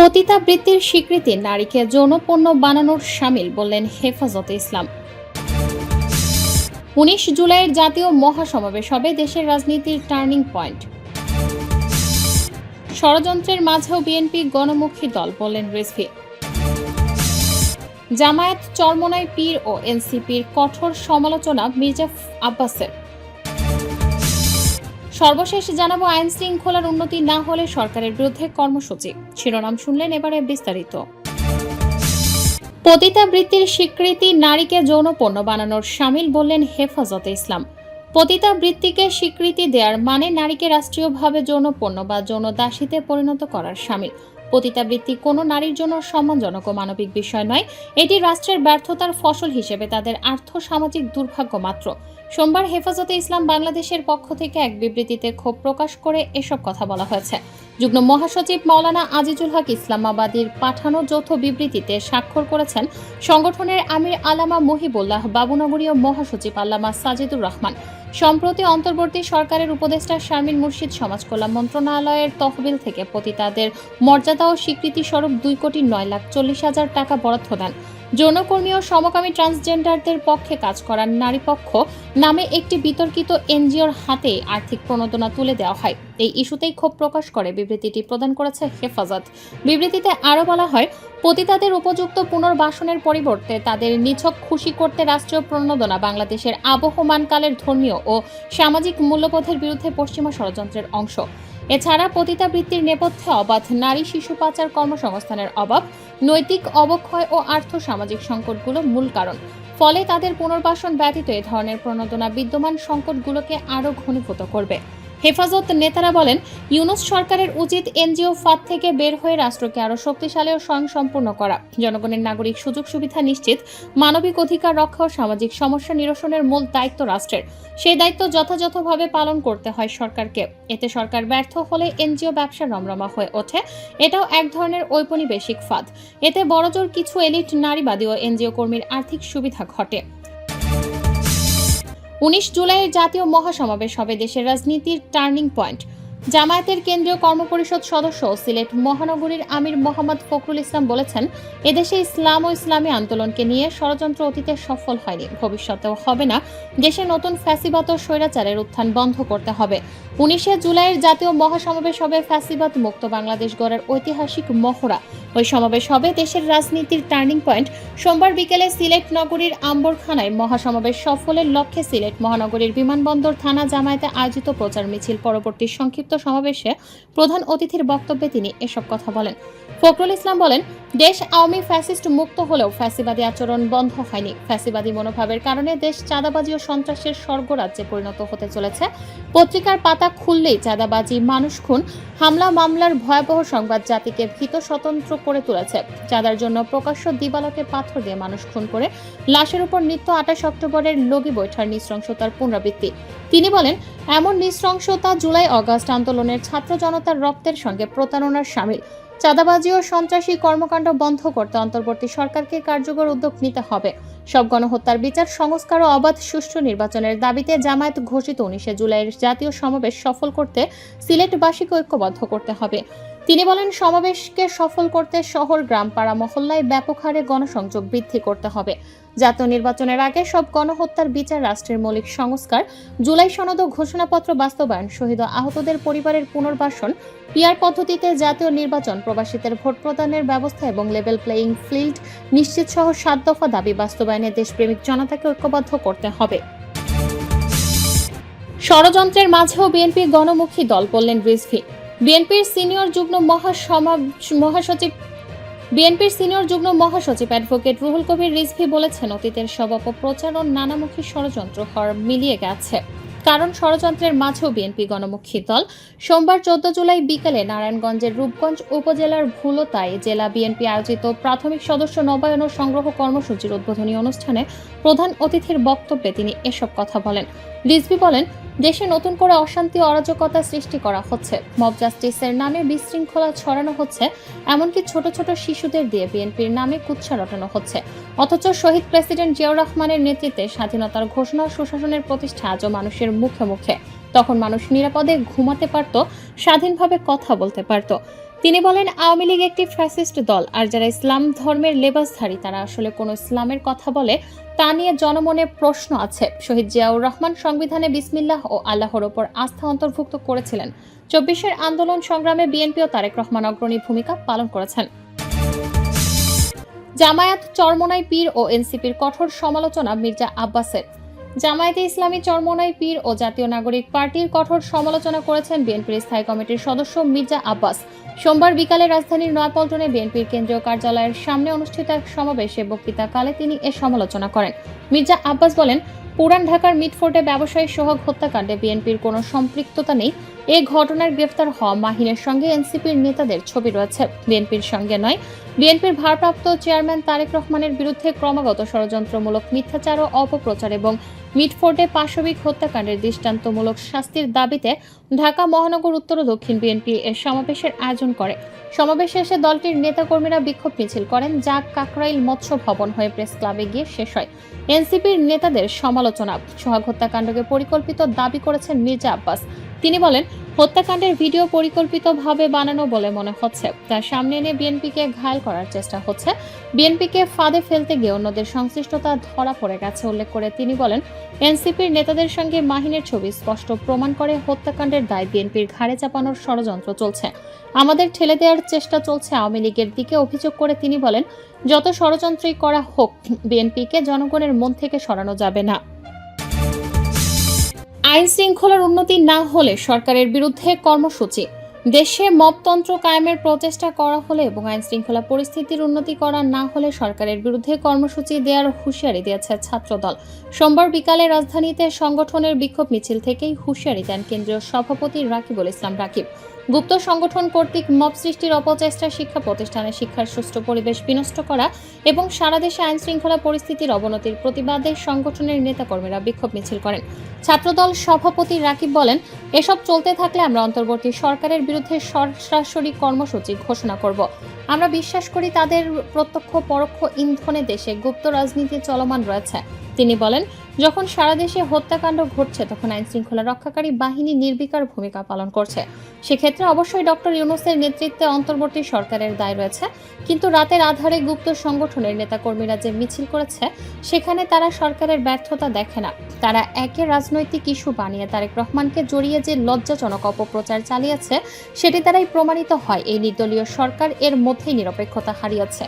পতিতাবৃত্তির স্বীকৃতি নারীকে যৌনপণ্য বানানোর সামিল বললেন হেফাজতে ইসলাম। উনিশ জুলাইয়ের জাতীয় মহাসমাবেশ হবে দেশের রাজনীতির টার্নিং পয়েন্ট। ষড়যন্ত্রের মাঝেও বিএনপি গণমুখী দল বললেন রিজভি। জামায়াত চরমনাই পীর ও এনসিপির কঠোর সমালোচনা মির্জা আব্বাসের। সর্বশেষ জানাব আইন শৃঙ্খলার উন্নতি না হলে সরকারের বিরুদ্ধে কর্মসূচি। শিরোনাম শুনলেন এবারে বিস্তারিত। পতিতাবৃত্তির স্বীকৃতি নারীকে যৌন পণ্য বানানোর সামিল বললেন হেফাজতে ইসলাম। পতিতাবৃত্তিকে স্বীকৃতি দেওয়ার মানে নারীকে রাষ্ট্রীয়ভাবে যৌন পণ্য বা যৌন দাসীতে পরিণত করার সামিল। পতিতাবৃত্তি কোনো নারীর জন্য সম্মানজনক ও মানবিক বিষয় নয়। এটি রাষ্ট্রের ব্যর্থতার ফসল হিসেবে তাদের আর্থ সামাজিক দুর্ভাগ্য মাত্র। সোমবার হেফাজতে ইসলাম বাংলাদেশের পক্ষ থেকে এক বিবৃতিতে ক্ষোভ প্রকাশ করে এসব কথা বলা হয়েছে। যুগ্ম মহাসচিব মাওলানা আজিজুল হক ইসলামাবাদীর পাঠানো যৌথ বিবৃতিতে স্বাক্ষর করেছেন সংগঠনের আমির আলামা মহিবুল্লাহ বাবুনগরীয় মহাসচিব আল্লামা সাজিদুর রহমান। সম্প্রতি অন্তর্বর্তী সরকারের উপদেষ্টা শারমিন মুর্শিদ সমাজ কল্যাণ মন্ত্রণালয়ের তহবিল থেকে পতিতাদের মর্যাদা ও স্বীকৃতি স্বরূপ দুই কোটি নয় লাখ চল্লিশ হাজার টাকা বরাদ্দ দেন। যৌনকর্মী ও সমকামী ট্রান্সজেন্ডারদের পক্ষে কাজ করার নারী পক্ষ নামে একটি বিতর্কিত এনজিওর হাতে আর্থিক প্রণোদনা তুলে দেওয়া হয়। এই ইস্যুতেই ক্ষোভ প্রকাশ করে বিবৃতিটি প্রদান করেছে হেফাজত। বিবৃতিতে আরও বলা হয়, পতিতাদের উপযুক্ত পুনর্বাসনের পরিবর্তে তাদের নিছক খুশি করতে রাষ্ট্রীয় প্রণোদনা বাংলাদেশের আবহমানকালের ধর্মীয় ও সামাজিক মূল্যবোধের বিরুদ্ধে পশ্চিমা ষড়যন্ত্রের অংশ। এছাড়া পতিতাবৃত্তির নেপথ্যে অবাধ নারী শিশু পাচার কর্মসংস্থানের অভাব, নৈতিক অবক্ষয় ও আর্থ সামাজিক সংকটগুলো মূল কারণ। ফলে তাদের পুনর্বাসন ব্যতীত এ ধরনের প্রণোদনা বিদ্যমান সংকটগুলোকে আরও ঘনীভূত করবে। হেফাজত নেতারা বলেন, ইউনুস সরকারের উচিত এনজিও ফাঁদ থেকে বের হয়ে রাষ্ট্রকে আরও শক্তিশালী ও স্বয়ংসম্পূর্ণ করা। জনগণের নাগরিক সুযোগ সুবিধা নিশ্চিত, মানবিক অধিকার রক্ষা ও সামাজিক সমস্যা নিরসনের মূল দায়িত্ব রাষ্ট্রের। সেই দায়িত্ব যথাযথভাবে পালন করতে হয় সরকারকে। এতে সরকার ব্যর্থ হলে এনজিও ব্যবসা রমরমা হয়ে ওঠে। এটাও এক ধরনের ঔপনিবেশিক ফাঁদ। এতে বড়জোর কিছু এলিট নারীবাদী ও এনজিও কর্মীর আর্থিক সুবিধা ঘটে। উনিশ জুলাইয়ের জাতীয় মহাসমাবেশ হবে দেশের রাজনীতির টার্নিং পয়েন্ট। জামায়াতের কেন্দ্রীয় কর্মপরিষদ সদস্য সিলেট মহানগরীর আমির মোহাম্মদ ফখরুল ইসলাম বলেছেন, এদেশে ইসলাম ও ইসলামী আন্দোলনকে নিয়ে ষড়যন্ত্র অতীতে সফল হয়নি। ভবিষ্যতেও হবে না। দেশে নতুন ফ্যাসিবাদ ও স্বৈরাচারের উত্থান বন্ধ করতে হবে। উনিশে জুলাইয়ের জাতীয় মহাসমাবেশ হবে ফ্যাসিবাদ মুক্ত বাংলাদেশ গড়ার ঐতিহাসিক মহড়া। ওই সমাবেশ হবে দেশের রাজনীতির টার্নিং পয়েন্ট। সোমবার বিকেলে সিলেট নগরীর আম্বরখানায় মহাসমাবেশ সফলের লক্ষ্যে সিলেট মহানগরীর বিমানবন্দর থানা জামায়াতে আয়োজিত প্রচার মিছিল পরবর্তী সংক্ষিপ্ত সমাবেশে প্রধান অতিথির বক্তব্যে তিনি এসব কথা বলেন। ফখরুল ইসলাম বলেন, দেশ আওয়ামী ফ্যাসিস্ট মুক্ত হলেও ফ্যাসিবাদী আচরণ বন্ধ হয়নি। ফ্যাসিবাদী মনোভাবের কারণে দেশ চাঁদাবাজি ও সন্ত্রাসের স্বর্গরাজ্যে পরিণত হতে চলেছে। পত্রিকার পাতা খুললেই চাঁদাবাজি, মানুষ খুন, হামলা, মামলার ভয়াবহ সংবাদ জাতিকে ভীত স্বতন্ত্র করে তুলেছে। চাঁদার জন্য প্রকাশ্য দিবালকে পাথর দিয়ে মানুষ খুন করে লাশের উপর নিত্য আঠাশ অক্টোবরের লগি বৈঠার নৃশংসতার পুনরাবৃত্তি। তিনি বলেন এমন নৃশংসতা জুলাই অগাস্ট আন্দোলনের ছাত্র জনতার রক্তের সঙ্গে প্রতারণার সামিল। চাঁদাবাজি ও সন্ত্রাসী কর্মকাণ্ড বন্ধ করতে অন্তর্বর্তী সরকারকে কার্যকর উদ্যোগ নিতে হবে। সব গণহত্যার বিচার, সংস্কার ও অবাধ সুষ্ঠু নির্বাচনের দাবিতে জামায়াত ঘোষিত উনিশে জুলাইয়ের জাতীয় সমাবেশ সফল করতে সিলেটবাসীকে ঐক্যবদ্ধ করতে হবে। তিনি বলেন, সমাবেশকে সফল করতে শহর, গ্রামপাড়া, মহল্লায় ব্যাপক হারে গণসংযোগ বৃদ্ধি করতে হবে। জাতীয় নির্বাচনের আগে সব গণহত্যার বিচার রাষ্ট্রের মৌলিক সংস্কার, জুলাই সনদ ও ঘোষণাপত্র বাস্তবায়ন, শহীদ আহতদের পরিবারের পুনর্বাসন, পিআর পদ্ধতিতে জাতীয় নির্বাচন, প্রবাসীদের ভোট প্রদানের ব্যবস্থা এবং লেভেল প্লেয়িং ফিল্ড, নিশ্চিত সহ সাত দফা দাবি বাস্তবায়নে দেশপ্রেমিক জনতাকে ঐক্যবদ্ধ করতে হবে। ষড়যন্ত্রের মাঝেও বিএনপি গণমুখী দল বললেন, রিজভি। বিএনপির সিনিয়র যুগ্ম মহাসমা মহাসচিব বিএনপির সিনিয়র যুগ্ম মহাসচিব অ্যাডভোকেট রুহুল কবির রিজভি বলেছেন, অতীতের সব অপপ্রচার ও নানামুখী ষড়যন্ত্র হর মিলিয়ে গেছে। কারণ ষড়যন্ত্রের মাঝেও বিএনপি গণমুখী দল। সোমবার চোদ্দ জুলাই বিকেলে নারায়ণগঞ্জের রূপগঞ্জ উপজেলার ভুলতায় জেলা বিএনপি আয়োজিত প্রাথমিক সদস্য নবায়ন ও সংগ্রহ কর্মসূচির উদ্বোধনী অনুষ্ঠানে প্রধান অতিথির বক্তব্যে তিনি এসব কথা বলেন। রিজভি বলেন, দেশে নতুন করে অশান্তি অরাজকতা সৃষ্টি করা হচ্ছে। মব জাস্টিসের নামে বিশৃঙ্খলা ছড়ানো হচ্ছে, এমনকি ছোট ছোট শিশুদের দিয়ে বিএনপির নামে কুৎসা রটানো হচ্ছে। অথচ শহীদ প্রেসিডেন্ট জিয়াউর রহমানের নেতৃত্বে স্বাধীনতার ঘোষণা সুশাসনের প্রতিষ্ঠা আজও মানুষের মুখে মুখে। তখন মানুষ নিরাপদে ঘুমাতে পারত, স্বাধীনভাবে কথা বলতে পারত। তিনি বলেন, আওয়ামী লীগ একটি ফ্যাসিস্ট দল, আর যারা ইসলাম ধর্মের লেবাসধারী, তারা আসলে কোনো ইসলামের কথা বলে তা নিয়ে জনমনে প্রশ্ন আছে। শহীদ জিয়াউর রহমান সংবিধানে বিসমিল্লাহ ও আল্লাহর ওপর আস্থা অন্তর্ভুক্ত করেছিলেন। চব্বিশের আন্দোলন সংগ্রামে বিএনপি ও তারেক রহমান অগ্রণী ভূমিকা পালন করেছেন। জামায়াত চরমনাই পীর ও এনসিপির কঠোর সমালোচনা মির্জা আব্বাসের। জামায়াতে ইসলামী চরমনাই পীর ও জাতীয় নাগরিক পার্টির কঠোর সমালোচনা করেছেন বিএনপির স্থায়ী কমিটির সদস্য মির্জা আব্বাস। সোমবার বিকালে রাজধানীর নয়াপল্টনে বিএনপির কেন্দ্রীয় কার্যালয়ের সামনে অনুষ্ঠিত এক সমাবেশে বক্তৃতাকালে তিনি এ সমালোচনা করেন। মির্জা আব্বাস বলেন, পুরান ঢাকার মিটফোর্টে ব্যবসায়ী সোহাগ হত্যাকাণ্ডে বিএনপির কোনো সম্পৃক্ততা নেই। এ ঘটনার গ্রেফতার হওয়া মাহিনের সঙ্গে এনসিপির নেতাদের ছবি রয়েছে। বিএনপির সঙ্গে নয়, বিএনপির ভারপ্রাপ্ত চেয়ারম্যান তারেক রহমানের বিরুদ্ধে ক্রমাগত ষড়যন্ত্রমূলক মিথ্যাচার ও অপপ্রচার এবং মিটফোর্টে পাশবিক হত্যাকাণ্ডের দৃষ্টান্তমূলক শাস্তির দাবিতে ঢাকা, মহানগর, উত্তর ও দক্ষিণ বিএনপি এর সমাবেশের আয়োজন করে। সমাবেশ শেষে দলটির নেতাকর্মীরা বিক্ষোভ মিছিল করেন, যা কাকরাইল মৎস্য ভবন হয়ে প্রেস ক্লাবে গিয়ে শেষ হয়। এনসিপির নেতাদের সমালোচনা, সোহাগ হত্যাকাণ্ডকে পরিকল্পিত দাবি করেছেন মির্জা আব্বাস। তিনি বলেন, হত্যাকাণ্ডের ভিডিও পরিকল্পিতভাবে বানানো বলে মনে হচ্ছে। তার সামনে এনে বিএনপিকে ঘায়ল করার চেষ্টা হচ্ছে। বিএনপিকে ফাঁদে ফেলতে গিয়ে অন্যদের সংশ্লিষ্টতা ধরা পড়ে গেছে উল্লেখ করে তিনি বলেন, এনসিপির নেতাদের সঙ্গে মাহিনের ছবি স্পষ্ট প্রমাণ করে হত্যাকাণ্ডের দায় বিএনপির ঘাড়ে চাপানোর ষড়যন্ত্র চলছে। আমাদের ঠেলে দেওয়ার চেষ্টা চলছে আওয়ামী লীগের দিকে অভিযোগ করে তিনি বলেন, যত ষড়যন্ত্রই করা হোক, বিএনপিকে জনগণের মন থেকে সরানো যাবে না। আইন শৃঙ্খলার উন্নতি না হলে সরকারের বিরুদ্ধে কর্মসূচি। দেশে মপতন্ত্র কায়েমের প্রচেষ্টা করা হলে এবং আইন শৃঙ্খলা পরিস্থিতির উন্নতি করা না হলে সরকারের বিরুদ্ধে কর্মসূচি দেওয়ার হুঁশিয়ারি দিয়েছে ছাত্রদল। সোমবার বিকালে রাজধানীতে সংগঠনের বিক্ষোভ মিছিল থেকেই হুঁশিয়ারি দেন কেন্দ্রীয় সভাপতি রাকিবুল ইসলাম রাকিব। গুপ্ত সংগঠন কর্তৃক মব সৃষ্টির অপচেষ্টা শিক্ষা প্রতিষ্ঠানে শিক্ষার সুষ্ঠু পরিবেশ বিনষ্ট করা এবং সারা দেশে আইন শৃঙ্খলা পরিস্থিতির অবনতির প্রতিবাদে সংগঠনের নেতাকর্মীরা বিক্ষোভ মিছিল করেন। ছাত্রদল সভাপতি রাকিব বলেন, এসব চলতে থাকলে আমরা অন্তর্বর্তী সরকারের বিরুদ্ধে সরাসরি কর্মসূচি ঘোষণা করব। আমরা বিশ্বাস করি তাদের প্রত্যক্ষ পরোক্ষ ইন্ধনে দেশে গুপ্ত রাজনীতি চলমান রয়েছে। তিনি বলেন যখন সারা দেশে হত্যাকাণ্ড ঘটছে, তখন আইন শৃঙ্খলা রক্ষাকারী বাহিনী নির্বিকার ভূমিকা পালন করছে। সেক্ষেত্রে অবশ্যই ডক্টর ইউনুসের নেতৃত্বে অন্তর্বর্তী সরকারের দায় রয়েছে। কিন্তু রাতের আধারে গুপ্ত সংগঠনের নেতাকর্মীরা যে মিছিল করেছে, সেখানে তারা সরকারের ব্যর্থতা দেখে না। তারা একে রাজনৈতিক ইস্যু বানিয়ে তারেক রহমানকে জড়িয়ে যে লজ্জাজনক অপপ্রচার চালিয়েছে, সেটি দ্বারাই প্রমাণিত হয়। এই নির্দলীয় সরকার এর মধ্যেই নিরপেক্ষতা হারিয়েছে।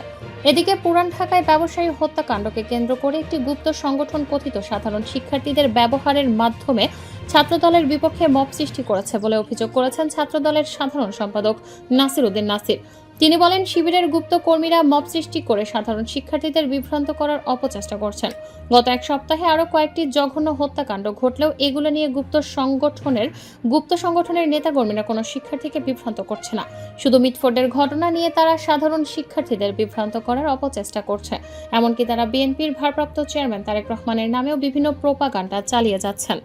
এদিকে পুরান ঢাকায় ব্যবসায়ী হত্যাকাণ্ডকে কেন্দ্র করে একটি গুপ্ত সংগঠন কথিত সাধারণ শিক্ষার্থীদের ব্যবহারের মাধ্যমে ছাত্রদলের বিপক্ষে মব সৃষ্টি করেছে বলে অভিযোগ করেছেন ছাত্রদলের সাধারণ সম্পাদক নাসির উদ্দিন নাসির। তিনি বলেন, শিবিরের গুপ্ত কর্মীরা মব সৃষ্টি করে সাধারণ শিক্ষার্থীদের বিভ্রান্ত করার অপচেষ্টা করছেন। গত এক সপ্তাহে আরও কয়েকটি জঘন্য হত্যাকাণ্ড ঘটলেও এগুলো নিয়ে গুপ্ত সংগঠনের গুপ্ত সংগঠনের নেতাকর্মীরা কোনো শিক্ষার্থীকে বিভ্রান্ত করছে না। শুধু মিটফোর্ডের ঘটনা নিয়ে তারা সাধারণ শিক্ষার্থীদের বিভ্রান্ত করার অপচেষ্টা করছে। এমনকি তারা বিএনপির ভারপ্রাপ্ত চেয়ারম্যান তারেক রহমানের নামেও বিভিন্ন প্রোপাগান্ডা চালিয়ে যাচ্ছেন।